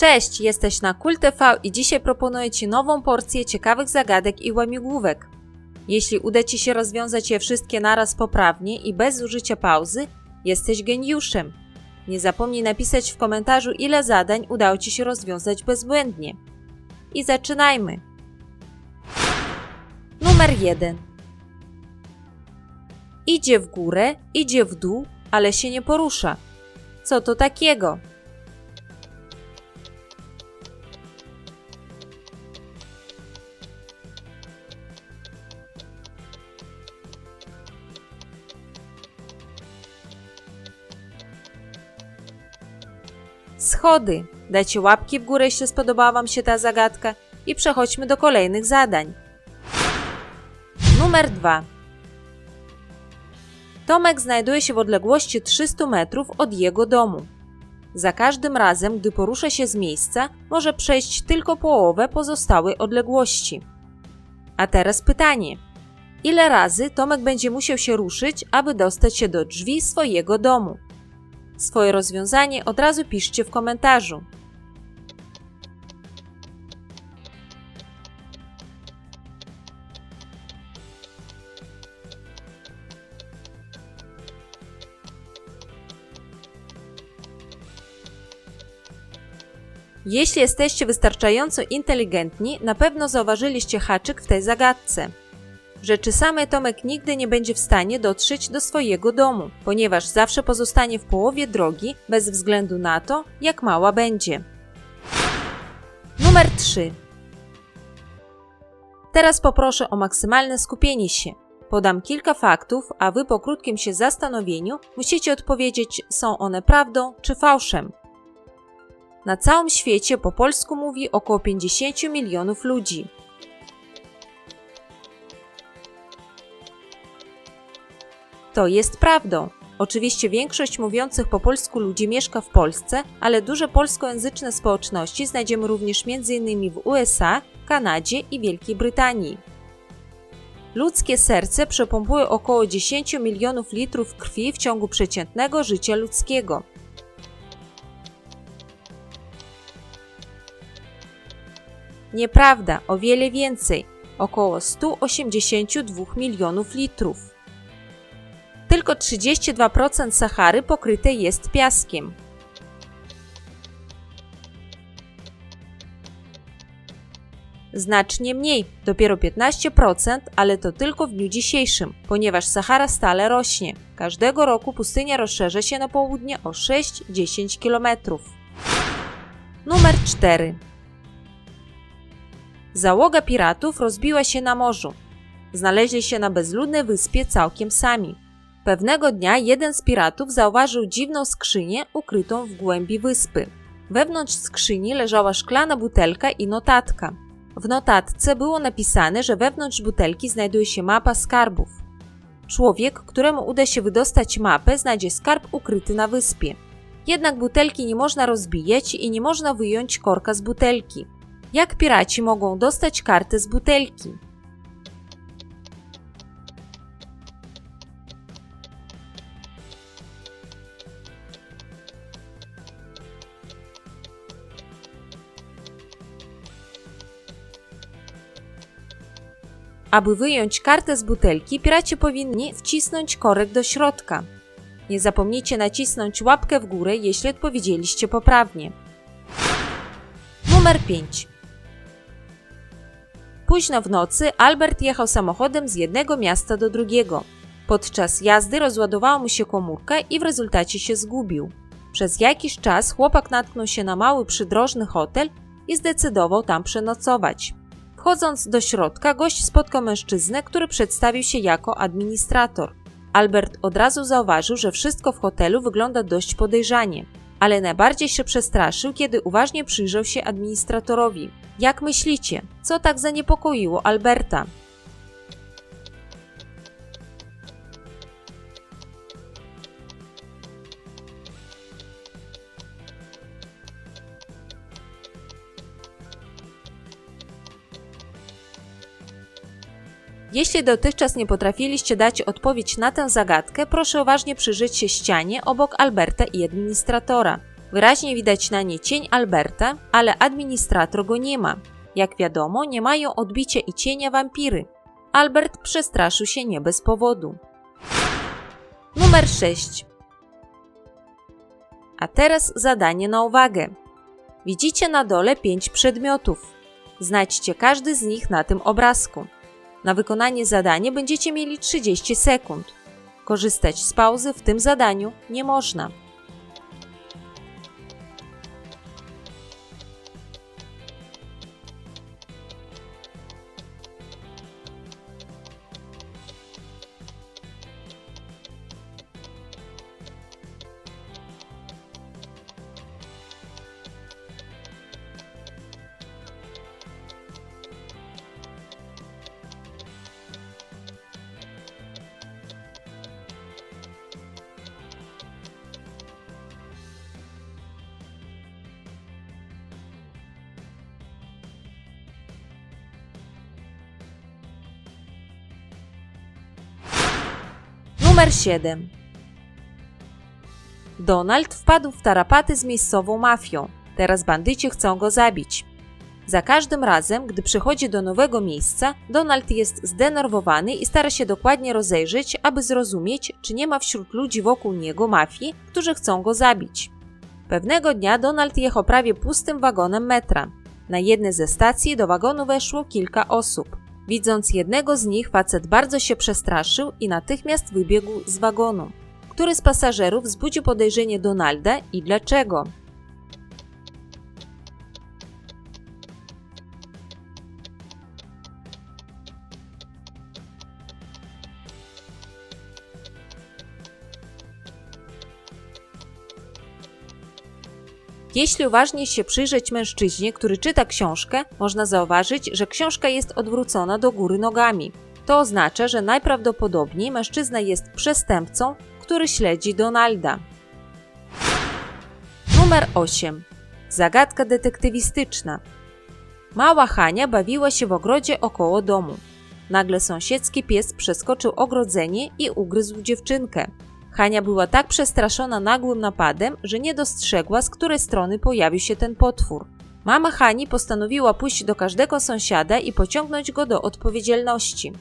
Cześć, jesteś na Kult TV i dzisiaj proponuję Ci nową porcję ciekawych zagadek i łamigłówek. Jeśli uda Ci się rozwiązać je wszystkie naraz poprawnie i bez użycia pauzy, jesteś geniuszem. Nie zapomnij napisać w komentarzu, ile zadań udało Ci się rozwiązać bezbłędnie. I zaczynajmy. Numer 1. Idzie w górę, idzie w dół, ale się nie porusza. Co to takiego? Schody. Dajcie łapki w górę, jeśli spodobała Wam się ta zagadka i przechodźmy do kolejnych zadań. Numer 2. Tomek znajduje się w odległości 300 metrów od jego domu. Za każdym razem, gdy porusza się z miejsca, może przejść tylko połowę pozostałej odległości. A teraz pytanie. Ile razy Tomek będzie musiał się ruszyć, aby dostać się do drzwi swojego domu? Swoje rozwiązanie od razu piszcie w komentarzu. Jeśli jesteście wystarczająco inteligentni, na pewno zauważyliście haczyk w tej zagadce. Rzeczy samej Tomek nigdy nie będzie w stanie dotrzeć do swojego domu, ponieważ zawsze pozostanie w połowie drogi bez względu na to, jak mała będzie. Numer 3. Teraz poproszę o maksymalne skupienie się. Podam kilka faktów, a wy po krótkim się zastanowieniu musicie odpowiedzieć, są one prawdą czy fałszem. Na całym świecie po polsku mówi około 50 milionów ludzi. To jest prawdą. Oczywiście większość mówiących po polsku ludzi mieszka w Polsce, ale duże polskojęzyczne społeczności znajdziemy również m.in. w USA, Kanadzie i Wielkiej Brytanii. Ludzkie serce przepompuje około 10 milionów litrów krwi w ciągu przeciętnego życia ludzkiego. Nieprawda, o wiele więcej około 182 milionów litrów. Tylko 32% Sahary pokryte jest piaskiem. Znacznie mniej, dopiero 15%, ale to tylko w dniu dzisiejszym, ponieważ Sahara stale rośnie. Każdego roku pustynia rozszerza się na południe o 6-10 km. Numer 4. Załoga piratów rozbiła się na morzu. Znaleźli się na bezludnej wyspie całkiem sami. Pewnego dnia jeden z piratów zauważył dziwną skrzynię ukrytą w głębi wyspy. Wewnątrz skrzyni leżała szklana butelka i notatka. W notatce było napisane, że wewnątrz butelki znajduje się mapa skarbów. Człowiek, któremu uda się wydostać mapę, znajdzie skarb ukryty na wyspie. Jednak butelki nie można rozbijać i nie można wyjąć korka z butelki. Jak piraci mogą dostać kartę z butelki? Aby wyjąć kartę z butelki, piraci powinni wcisnąć korek do środka. Nie zapomnijcie nacisnąć łapkę w górę, jeśli odpowiedzieliście poprawnie. Numer 5. Późno w nocy Albert jechał samochodem z jednego miasta do drugiego. Podczas jazdy rozładowała mu się komórka i w rezultacie się zgubił. Przez jakiś czas chłopak natknął się na mały przydrożny hotel i zdecydował tam przenocować. Wchodząc do środka, gość spotkał mężczyznę, który przedstawił się jako administrator. Albert od razu zauważył, że wszystko w hotelu wygląda dość podejrzanie, ale najbardziej się przestraszył, kiedy uważnie przyjrzał się administratorowi. Jak myślicie, co tak zaniepokoiło Alberta? Jeśli dotychczas nie potrafiliście dać odpowiedź na tę zagadkę, proszę uważnie przyjrzeć się ścianie obok Alberta i administratora. Wyraźnie widać na nie cień Alberta, ale administrator go nie ma. Jak wiadomo, nie mają odbicia i cienia wampiry. Albert przestraszył się nie bez powodu. Numer 6. A teraz zadanie na uwagę. Widzicie na dole pięć przedmiotów. Znajdźcie każdy z nich na tym obrazku. Na wykonanie zadania będziecie mieli 30 sekund. Korzystać z pauzy w tym zadaniu nie można. Numer 7. Donald wpadł w tarapaty z miejscową mafią. Teraz bandyci chcą go zabić. Za każdym razem, gdy przychodzi do nowego miejsca, Donald jest zdenerwowany i stara się dokładnie rozejrzeć, aby zrozumieć, czy nie ma wśród ludzi wokół niego mafii, którzy chcą go zabić. Pewnego dnia Donald jechał prawie pustym wagonem metra. Na jednej ze stacji do wagonu weszło kilka osób. Widząc jednego z nich, facet bardzo się przestraszył i natychmiast wybiegł z wagonu. Który z pasażerów wzbudził podejrzenie Donalda i dlaczego? Jeśli uważnie się przyjrzeć mężczyźnie, który czyta książkę, można zauważyć, że książka jest odwrócona do góry nogami. To oznacza, że najprawdopodobniej mężczyzna jest przestępcą, który śledzi Donalda. Numer 8. Zagadka detektywistyczna. Mała Hania bawiła się w ogrodzie około domu. Nagle sąsiedzki pies przeskoczył ogrodzenie i ugryzł dziewczynkę. Hania była tak przestraszona nagłym napadem, że nie dostrzegła, z której strony pojawił się ten potwór. Mama Hani postanowiła pójść do każdego sąsiada i pociągnąć go do odpowiedzialności.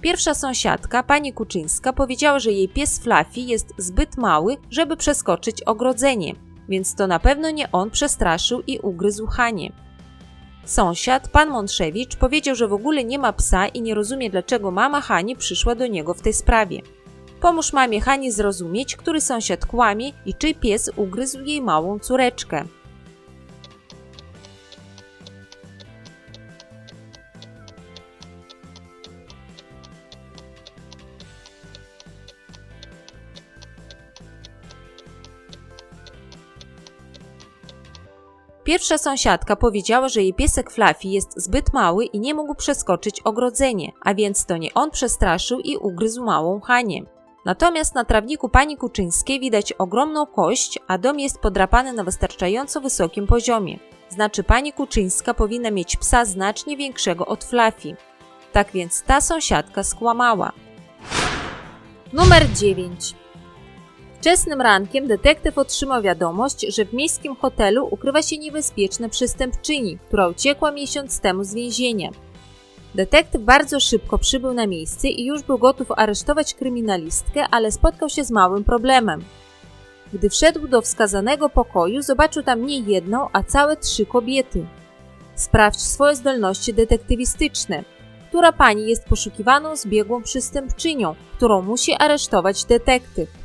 Pierwsza sąsiadka, pani Kuczyńska, powiedziała, że jej pies Fluffy jest zbyt mały, żeby przeskoczyć ogrodzenie, więc to na pewno nie on przestraszył i ugryzł Hanię. Sąsiad, pan Mątrzewicz, powiedział, że w ogóle nie ma psa i nie rozumie, dlaczego mama Hani przyszła do niego w tej sprawie. Pomóż mamie Hani zrozumieć, który sąsiad kłamie i czy pies ugryzł jej małą córeczkę. Pierwsza sąsiadka powiedziała, że jej piesek Fluffy jest zbyt mały i nie mógł przeskoczyć ogrodzenie, a więc to nie on przestraszył i ugryzł małą Hanię. Natomiast na trawniku pani Kuczyńskiej widać ogromną kość, a dom jest podrapany na wystarczająco wysokim poziomie. Znaczy pani Kuczyńska powinna mieć psa znacznie większego od Fluffy. Tak więc ta sąsiadka skłamała. Numer 9. Wczesnym rankiem detektyw otrzymał wiadomość, że w miejskim hotelu ukrywa się niebezpieczna przestępczyni, która uciekła miesiąc temu z więzienia. Detektyw bardzo szybko przybył na miejsce i już był gotów aresztować kryminalistkę, ale spotkał się z małym problemem. Gdy wszedł do wskazanego pokoju, zobaczył tam nie jedną, a całe trzy kobiety. Sprawdź swoje zdolności detektywistyczne. Która pani jest poszukiwaną zbiegłą przestępczynią, którą musi aresztować detektyw?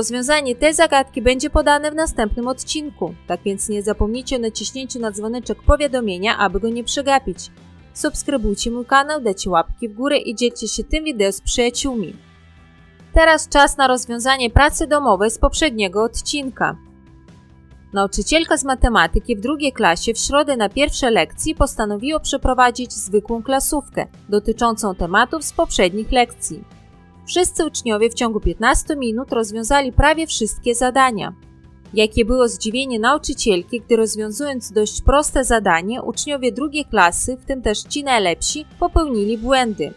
Rozwiązanie tej zagadki będzie podane w następnym odcinku, tak więc nie zapomnijcie o naciśnięciu na dzwoneczek powiadomienia, aby go nie przegapić. Subskrybujcie mój kanał, dajcie łapki w górę i dzielcie się tym wideo z przyjaciółmi. Teraz czas na rozwiązanie pracy domowej z poprzedniego odcinka. Nauczycielka z matematyki w drugiej klasie w środę na pierwszej lekcji postanowiła przeprowadzić zwykłą klasówkę dotyczącą tematów z poprzednich lekcji. Wszyscy uczniowie w ciągu 15 minut rozwiązali prawie wszystkie zadania. Jakie było zdziwienie nauczycielki, gdy rozwiązując dość proste zadanie, uczniowie drugiej klasy, w tym też ci najlepsi, popełnili błędy.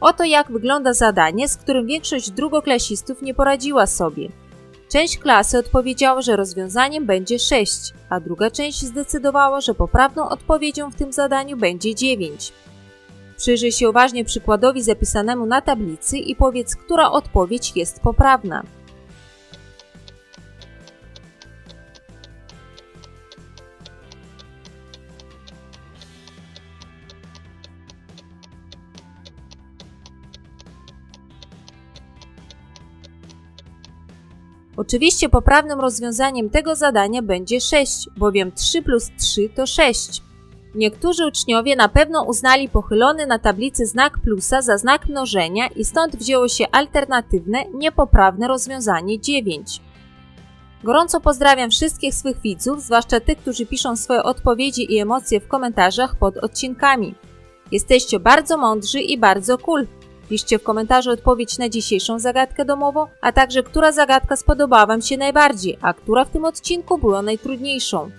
Oto jak wygląda zadanie, z którym większość drugoklasistów nie poradziła sobie. Część klasy odpowiedziała, że rozwiązaniem będzie 6, a druga część zdecydowała, że poprawną odpowiedzią w tym zadaniu będzie 9. Przyjrzyj się uważnie przykładowi zapisanemu na tablicy i powiedz, która odpowiedź jest poprawna. Oczywiście poprawnym rozwiązaniem tego zadania będzie 6, bowiem 3 plus 3 to 6. Niektórzy uczniowie na pewno uznali pochylony na tablicy znak plusa za znak mnożenia i stąd wzięło się alternatywne, niepoprawne rozwiązanie 9. Gorąco pozdrawiam wszystkich swych widzów, zwłaszcza tych, którzy piszą swoje odpowiedzi i emocje w komentarzach pod odcinkami. Jesteście bardzo mądrzy i bardzo cool. Piszcie w komentarzu odpowiedź na dzisiejszą zagadkę domową, a także która zagadka spodobała Wam się najbardziej, a która w tym odcinku była najtrudniejszą.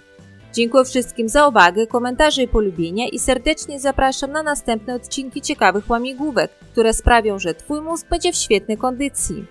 Dziękuję wszystkim za uwagę, komentarze i polubienia i serdecznie zapraszam na następne odcinki ciekawych łamigłówek, które sprawią, że Twój mózg będzie w świetnej kondycji.